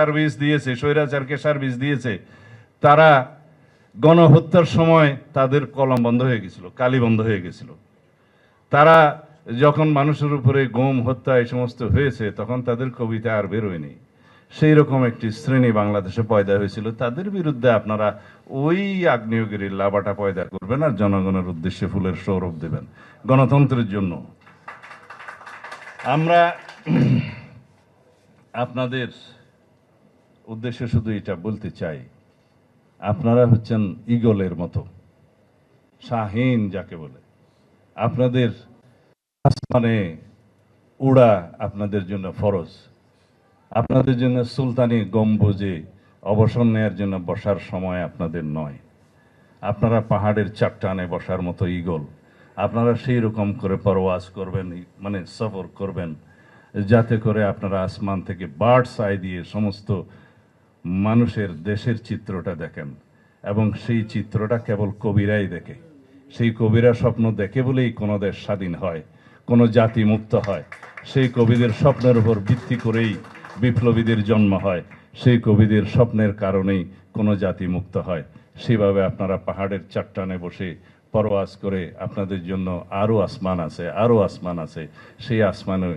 Service দিয়েছে, স্বৈরাচারকে service দিয়েছে, তারা গণহত্যার সময় তাদের কলম বন্ধ হয়ে গেছিল, কালি বন্ধ হয়ে গেছিল। তারা যখন মানুষের উপরে গম, হত্যা এই সমস্ত হয়েছে, তখন তাদের কবিতা আর বেরোয়নি সেই রকম একটি শ্রেণি বাংলাদেশে পয়দা হয়েছিল। তাদের বিরুদ্ধে আপনারা ওই আগ্নেয়গিরির লাভাটা পয়দা করবেন আর জনগণের উদ্দেশ্যে ফুলের সৌরভ দেবেন, গণতন্ত্রের জন্য। আমরা আপনাদের উদ্দেশ্যে শুধু এটা বলতে চাই, আপনারা হচ্ছেন ইগলের মতো, শাহীন যাকে বলে। আপনাদের আসমানে উড়া আপনাদের জন্য ফরজ, আপনাদের জন্য সুলতানি গম্বুজে অবসর নেয়ার জন্য বসার সময় আপনাদের নয়। আপনারা পাহাড়ের চাট্টানে বসার মতো ইগল আপনারা সেই রকম করে পরওয়াজ করবেন মানে সফর করবেন, যাতে করে আপনারা আসমান থেকে বার্ডস আই দিয়ে সমস্ত মানুষের দেশের চিত্রটা দেখেন, এবং সেই চিত্রটা কেবল কবিরাই দেখে। সেই কবিরা স্বপ্ন দেখে বলেই কোনো দেশ স্বাধীন হয়, কোনো জাতি মুক্ত হয়। সেই কবিদের স্বপ্নের উপর ভিত্তি করেই বিপ্লবীদের জন্ম হয়। সেই কবিদের স্বপ্নের কারণেই কোনো জাতি মুক্ত হয়। সেভাবে আপনারা পাহাড়ের চাট্টানে বসে পরওয়াজ করে আপনাদের জন্য আরও আসমান আছে, আরও আসমান আছে। সেই আসমানে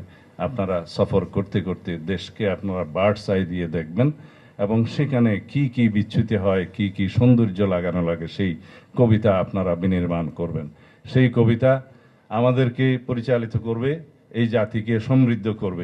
আপনারা সফর করতে করতে দেশকে আপনারা বার্ডস আই দিয়ে দেখবেন। এবং সেখানে কি কি বিচ্ছুতি হয়, কি কি সৌন্দর্য লাগানো লাগে, সেই কবিতা আপনারা বিনির্মাণ করবেন। সেই কবিতা আমাদেরকে পরিচালিত করবে, এই জাতিকে সমৃদ্ধ করবে।